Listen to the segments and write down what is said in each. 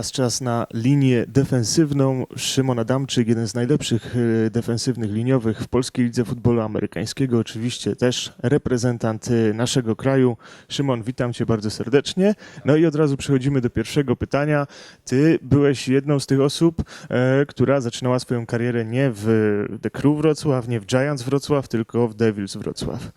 Teraz czas na linię defensywną. Szymon Adamczyk, jeden z najlepszych e, defensywnych liniowych w polskiej lidze futbolu amerykańskiego. Oczywiście też reprezentant e, naszego kraju. Szymon, witam cię bardzo serdecznie. No i od razu przechodzimy do pierwszego pytania. Ty byłeś jedną z tych osób, e, która zaczynała swoją karierę nie w The Crew Wrocław, nie w Giants Wrocław, tylko w Devils Wrocław.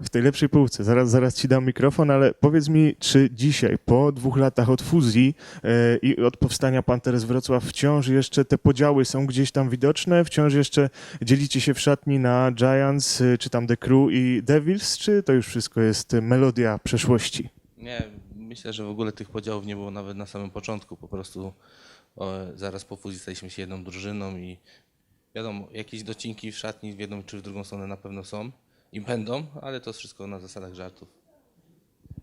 W tej lepszej półce. Zaraz, zaraz ci dam mikrofon, ale powiedz mi, czy dzisiaj, po dwóch latach od fuzji e, i od powstania Panthers Wrocław, wciąż jeszcze te podziały są gdzieś tam widoczne? Wciąż jeszcze dzielicie się w szatni na Giants, e, czy tam The Crew i Devils, czy to już wszystko jest melodia przeszłości? Nie, myślę, że w ogóle tych podziałów nie było nawet na samym początku. Po prostu o, zaraz po fuzji staliśmy się jedną drużyną i wiadomo, jakieś docinki w szatni w jedną czy w drugą stronę na pewno są i będą, ale to wszystko na zasadach żartów.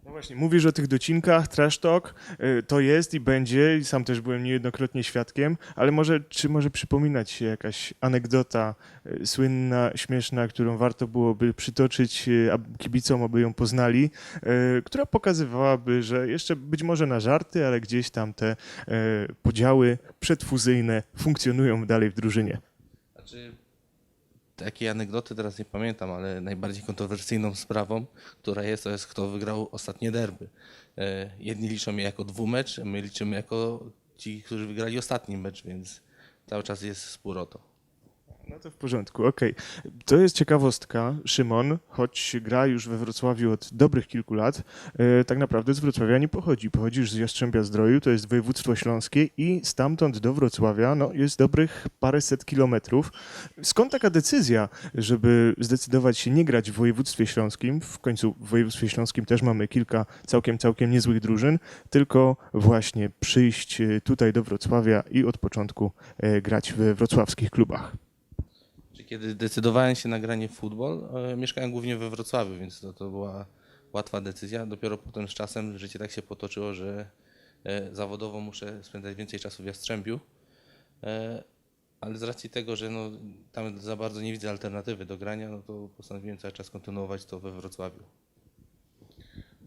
No właśnie, mówisz o tych docinkach, trash talk, y, to jest i będzie, i sam też byłem niejednokrotnie świadkiem, ale może, czy może przypominać się jakaś anegdota y, słynna, śmieszna, którą warto byłoby przytoczyć y, kibicom, aby ją poznali, która pokazywałaby, że jeszcze być może na żarty, ale gdzieś tam te podziały przedfuzyjne funkcjonują dalej w drużynie. Takiej anegdoty teraz nie pamiętam, ale najbardziej kontrowersyjną sprawą, która jest, to jest kto wygrał ostatnie derby. E, Jedni liczą je jako dwumecz, my liczymy jako ci, którzy wygrali ostatni mecz, więc cały czas jest spór o to. No to w porządku, okej. To jest ciekawostka. Szymon, choć gra już we Wrocławiu od dobrych kilku lat, e, tak naprawdę z Wrocławia nie pochodzi. Pochodzisz z Jastrzębia Zdroju, to jest województwo śląskie i stamtąd do Wrocławia no, jest dobrych paręset kilometrów. Skąd taka decyzja, żeby zdecydować się nie grać w województwie śląskim? W końcu w województwie śląskim też mamy kilka całkiem, całkiem niezłych drużyn, tylko właśnie przyjść e, tutaj do Wrocławia i od początku e, grać we wrocławskich klubach. Czy Kiedy decydowałem się na granie w futbol, e, mieszkałem głównie we Wrocławiu, więc to, to była łatwa decyzja. Dopiero potem z czasem życie tak się potoczyło, że e, zawodowo muszę spędzać więcej czasu w Jastrzębiu. E, ale z racji tego, że no, tam za bardzo nie widzę alternatywy do grania, no to postanowiłem cały czas kontynuować to we Wrocławiu.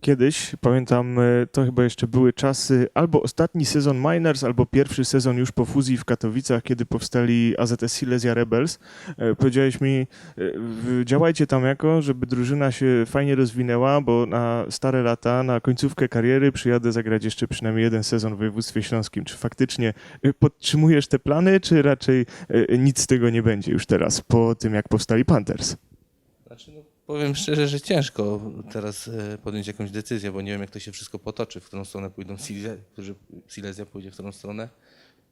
Kiedyś, pamiętam, e, to chyba jeszcze były czasy, albo ostatni sezon Miners, albo pierwszy sezon już po fuzji w Katowicach, kiedy powstali AZS Silesia Rebels. E, Powiedziałeś mi, e, działajcie tam jako, żeby drużyna się fajnie rozwinęła, bo na stare lata, na końcówkę kariery przyjadę zagrać jeszcze przynajmniej jeden sezon w województwie śląskim. Czy faktycznie podtrzymujesz te plany, czy raczej nic z tego nie będzie już teraz, po tym jak powstali Panthers? Znaczy, no, powiem szczerze, że ciężko teraz e, podjąć jakąś decyzję, bo nie wiem, jak to się wszystko potoczy, w którą stronę pójdą Sile- którzy Silesia pójdzie w którą stronę.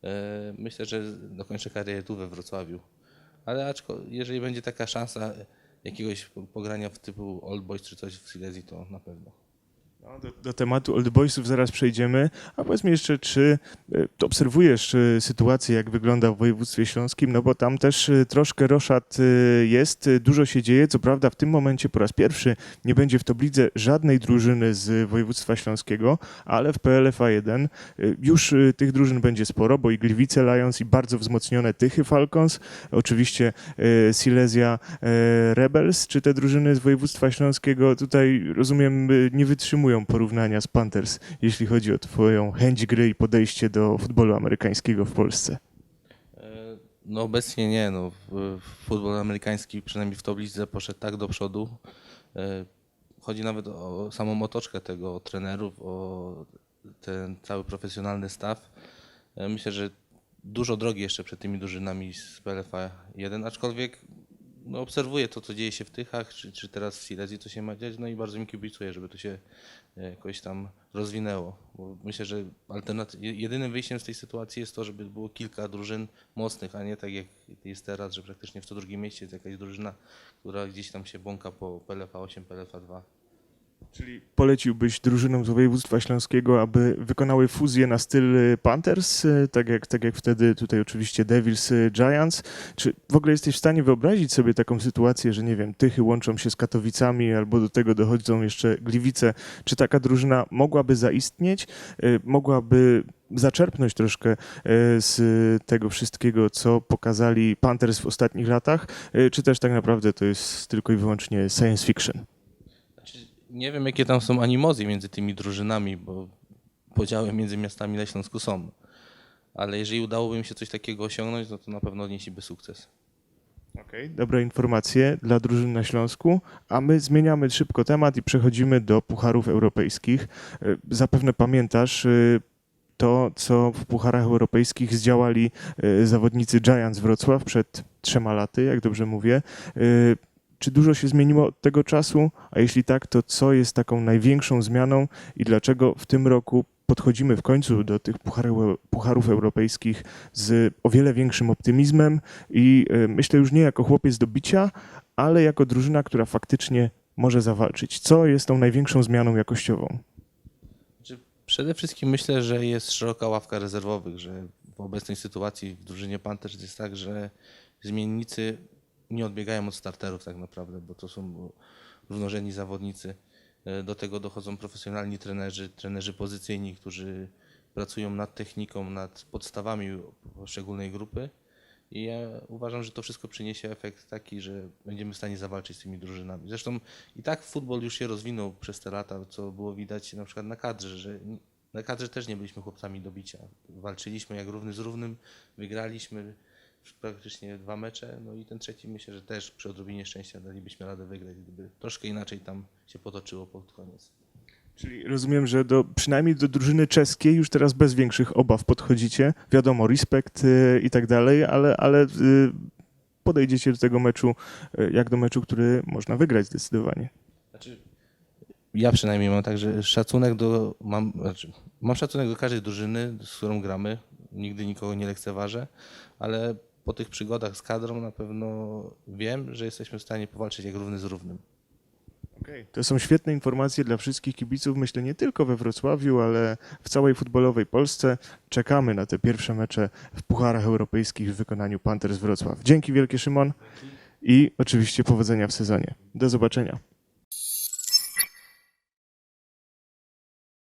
E, Myślę, że dokończę karierę tu we Wrocławiu. Ale aczko, jeżeli będzie taka szansa jakiegoś po- pogrania w typu Old Boys czy coś w Silesii, to na pewno. No, do, do tematu Old Boysów zaraz przejdziemy. A powiedz mi jeszcze, czy e, obserwujesz e, sytuację, jak wygląda w województwie śląskim? No bo tam też e, troszkę roszad jest, dużo się dzieje. Co prawda w tym momencie po raz pierwszy nie będzie w Toblidze żadnej drużyny z województwa śląskiego, ale w PLFA 1 e, już tych drużyn będzie sporo, bo i Gliwice Lions i bardzo wzmocnione Tychy Falcons, oczywiście Silesia Rebels, czy te drużyny z województwa śląskiego tutaj, rozumiem, nie wytrzymują porównania z Panthers, jeśli chodzi o twoją chęć gry i podejście do futbolu amerykańskiego w Polsce. E, No obecnie nie. No. Futbol amerykański, przynajmniej w Toblidze, poszedł tak do przodu. E, Chodzi nawet o samą otoczkę tego, o trenerów, o ten cały profesjonalny staw. E, Myślę, że dużo drogi jeszcze przed tymi drużynami z PLFA 1, aczkolwiek no, obserwuję to, co dzieje się w Tychach, czy, czy teraz w Silesii, co się ma dziać, no i bardzo mi kibicuję, żeby to się e, jakoś tam rozwinęło. Bo myślę, że alternaty- je- jedynym wyjściem z tej sytuacji jest to, żeby było kilka drużyn mocnych, a nie tak jak jest teraz, że praktycznie w co drugim mieście jest jakaś drużyna, która gdzieś tam się błąka po PLFA 8, PLFA 2. Czyli poleciłbyś drużynom z województwa śląskiego, aby wykonały fuzję na styl Panthers, e, tak jak, tak jak wtedy tutaj oczywiście Devils e, Giants. Czy w ogóle jesteś w stanie wyobrazić sobie taką sytuację, że nie wiem, Tychy łączą się z Katowicami albo do tego dochodzą jeszcze Gliwice? Czy taka drużyna mogłaby zaistnieć? E, Mogłaby zaczerpnąć troszkę z tego wszystkiego, co pokazali Panthers w ostatnich latach? Czy też tak naprawdę to jest tylko i wyłącznie science fiction? Nie wiem, jakie tam są animozje między tymi drużynami, bo podziały między miastami na Śląsku są. Ale jeżeli udałoby mi się coś takiego osiągnąć, no to na pewno odnieśliby sukces. Okej, dobre informacje dla drużyn na Śląsku, a my zmieniamy szybko temat i przechodzimy do pucharów europejskich. E, Zapewne pamiętasz e, to, co w pucharach europejskich zdziałali e, zawodnicy Giants Wrocław przed trzema laty, jak dobrze mówię. Czy dużo się zmieniło od tego czasu? A jeśli tak, to co jest taką największą zmianą i dlaczego w tym roku podchodzimy w końcu do tych pucharów, pucharów europejskich z o wiele większym optymizmem i y, myślę już nie jako chłopiec do bicia, ale jako drużyna, która faktycznie może zawalczyć. Co jest tą największą zmianą jakościową? Znaczy, Przede wszystkim myślę, że jest szeroka ławka rezerwowych, że w obecnej sytuacji w drużynie Panthers jest tak, że zmiennicy nie odbiegają od starterów tak naprawdę, bo to są równorzędni zawodnicy. E, Do tego dochodzą profesjonalni trenerzy, trenerzy pozycyjni, którzy pracują nad techniką, nad podstawami poszczególnej grupy. I ja uważam, że to wszystko przyniesie efekt taki, że będziemy w stanie zawalczyć z tymi drużynami. Zresztą i tak futbol już się rozwinął przez te lata, co było widać na przykład na kadrze, że na kadrze też nie byliśmy chłopcami do bicia. Walczyliśmy jak równy z równym, wygraliśmy praktycznie dwa mecze, no i ten trzeci myślę, że też przy odrobinie szczęścia dalibyśmy radę wygrać, gdyby troszkę inaczej tam się potoczyło pod koniec. Czyli rozumiem, że do, przynajmniej do drużyny czeskiej już teraz bez większych obaw podchodzicie. Wiadomo, respekt y, i tak dalej, ale, ale y, podejdziecie do tego meczu y, jak do meczu, który można wygrać zdecydowanie. Znaczy, ja przynajmniej mam tak, że szacunek do. Mam, znaczy, mam szacunek do każdej drużyny, z którą gramy. Nigdy nikogo nie lekceważę, ale po tych przygodach z kadrą na pewno wiem, że jesteśmy w stanie powalczyć jak równy z równym. Okej. To są świetne informacje dla wszystkich kibiców, myślę nie tylko we Wrocławiu, ale w całej futbolowej Polsce. Czekamy na te pierwsze mecze w Pucharach Europejskich w wykonaniu Panthers Wrocław. Dzięki wielkie Szymon i oczywiście powodzenia w sezonie. Do zobaczenia.